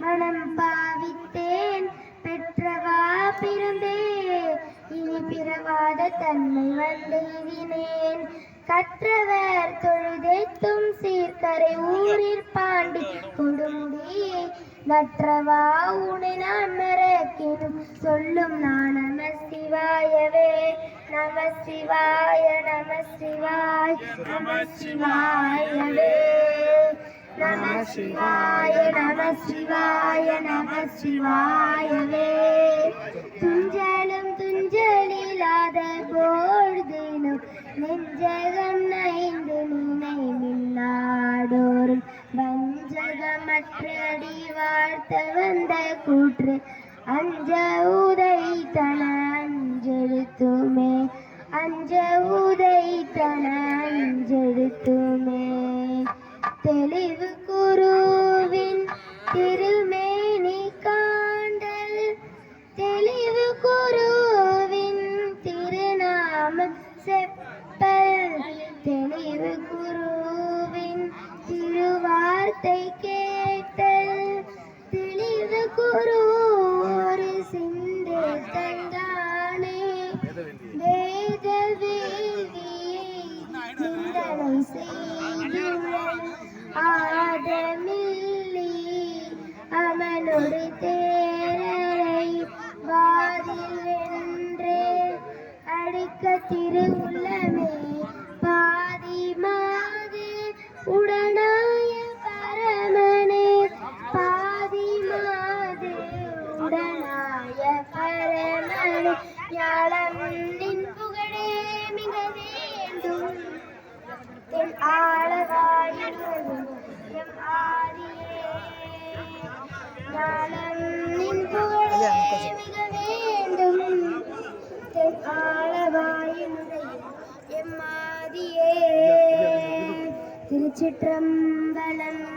மனம் பாவித்தேன் பெற்றவா பிறந்தே இனி பிறவாத தன்மை வந்தெய்தினேன் கற்றவர் தொழுதேத்தும் சீர்கரை ஊரில் பாண்டி கொடுமுடி. நற்றவா உனை நான் மறக்கினும் சொல்லும் நான் நம சிவாயவே நம சிவாய நம சிவாய் நம சிவாயவே நம சிவாய நம சிவாய நம சிவாயவே துஞ்சலும் துஞ்சலில்லாத பொழுதினும் நெஞ்சகம் நைந்து நினைவில்லாடோரும் வஞ்சகமற்றடி வாழ்த்த வந்த கூற்று அஞ்ச உதை தன அஞ்செழுத்துமே. அஞ்ச உதை செப்பல். தெளிவு குருவின் திருவார்த்தை கேட்டல். தெளிவு குரு ஒரு சிந்தை தந்தானே. வேத வேதியை நிந்தனை செய்துள்ளன் ஆதமில்லி. அவனொரு தேரரை வாதில் அடிக்க திருவுள்ளமே பாதி மாது உடனாய பரமனே பாதி மாது உடனாய பரமனே ஞானம் நின் புகழே மிக வேண்டும் என் ஆளவாயும் எம் ஆதியே ஞானம் நின் புகழே மிக வேண்டும் திருச்சிற்றம்பலம்